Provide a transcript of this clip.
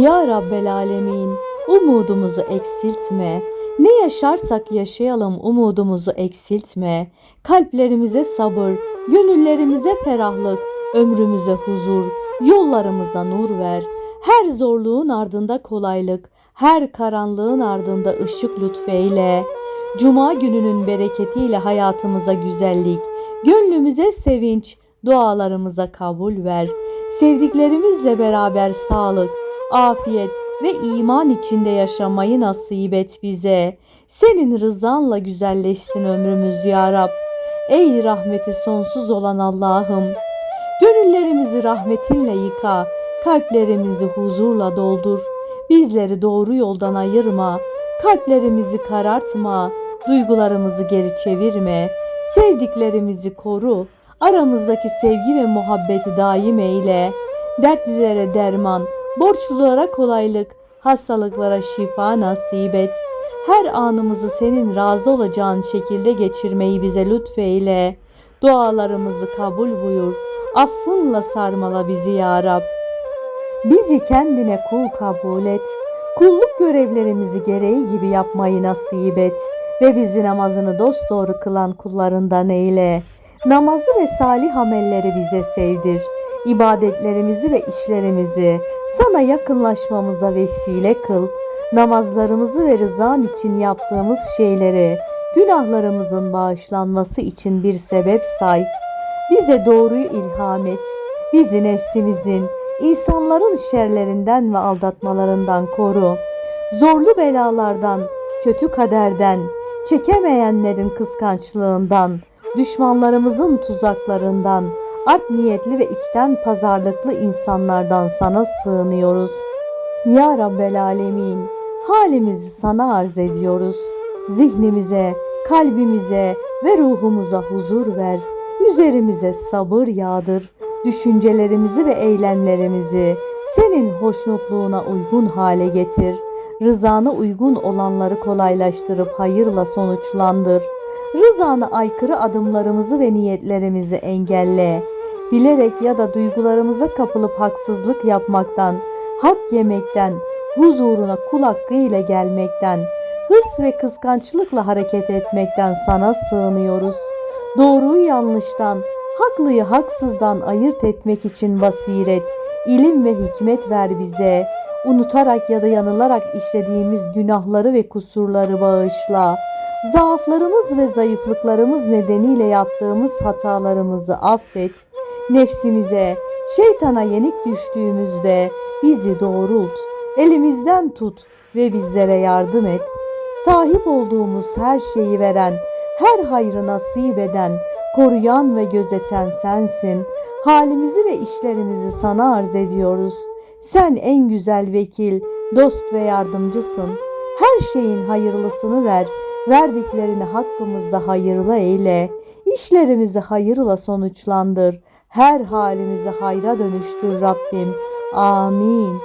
Ya Rabbel Alemin, umudumuzu eksiltme. Ne yaşarsak yaşayalım umudumuzu eksiltme. Kalplerimize sabır, gönüllerimize ferahlık, ömrümüze huzur, yollarımıza nur ver. Her zorluğun ardında kolaylık, her karanlığın ardında ışık lütfeyle. Cuma gününün bereketiyle hayatımıza güzellik, gönlümüze sevinç, dualarımıza kabul ver. Sevdiklerimizle beraber sağlık, afiyet ve iman içinde yaşamayı nasip et bize. Senin rızanla güzelleşsin ömrümüz ya Rab. Ey rahmeti sonsuz olan Allah'ım. Gönüllerimizi rahmetinle yıka, kalplerimizi huzurla doldur. Bizleri doğru yoldan ayırma, kalplerimizi karartma, duygularımızı geri çevirme. Sevdiklerimizi koru, aramızdaki sevgi ve muhabbeti daim eyle. Dertlilere derman, borçlulara kolaylık, hastalıklara şifa nasip et. Her anımızı senin razı olacağın şekilde geçirmeyi bize lütfeyle. Dualarımızı kabul buyur. Affınla sarmala bizi ya Rab. Bizi kendine kul kabul et. Kulluk görevlerimizi gereği gibi yapmayı nasip et ve bizi namazını dosdoğru kılan kullarından eyle. Namazı ve salih amelleri bize sevdir. İbadetlerimizi ve işlerimizi sana yakınlaşmamıza vesile kıl. Namazlarımızı ve rızan için yaptığımız şeyleri günahlarımızın bağışlanması için bir sebep say. Bize doğruyu ilham et. Bizi nefsimizin, insanların şerlerinden ve aldatmalarından koru. Zorlu belalardan, kötü kaderden, çekemeyenlerin kıskançlığından, düşmanlarımızın tuzaklarından, art niyetli ve içten pazarlıklı insanlardan sana sığınıyoruz. Ya Rabbel Alemin, halimizi sana arz ediyoruz. Zihnimize, kalbimize ve ruhumuza huzur ver. Üzerimize sabır yağdır. Düşüncelerimizi ve eylemlerimizi senin hoşnutluğuna uygun hale getir. Rızana uygun olanları kolaylaştırıp hayırla sonuçlandır. Rızana aykırı adımlarımızı ve niyetlerimizi engelle. Bilerek ya da duygularımıza kapılıp haksızlık yapmaktan, hak yemekten, huzuruna kul hakkıyla gelmekten, hırs ve kıskançlıkla hareket etmekten sana sığınıyoruz. Doğruyu yanlıştan, haklıyı haksızdan ayırt etmek için basiret, ilim ve hikmet ver bize. Unutarak ya da yanılarak işlediğimiz günahları ve kusurları bağışla. Zaaflarımız ve zayıflıklarımız nedeniyle yaptığımız hatalarımızı affet. Nefsimize, şeytana yenik düştüğümüzde bizi doğrult. Elimizden tut ve bizlere yardım et. Sahip olduğumuz her şeyi veren, her hayrı nasip eden, koruyan ve gözeten sensin. Halimizi ve işlerimizi sana arz ediyoruz. Sen en güzel vekil, dost ve yardımcısın. Her şeyin hayırlısını ver. Verdiklerini hakkımızda hayırlı eyle. İşlerimizi hayırla sonuçlandır. Her halimizi hayra dönüştür Rabbim. Amin.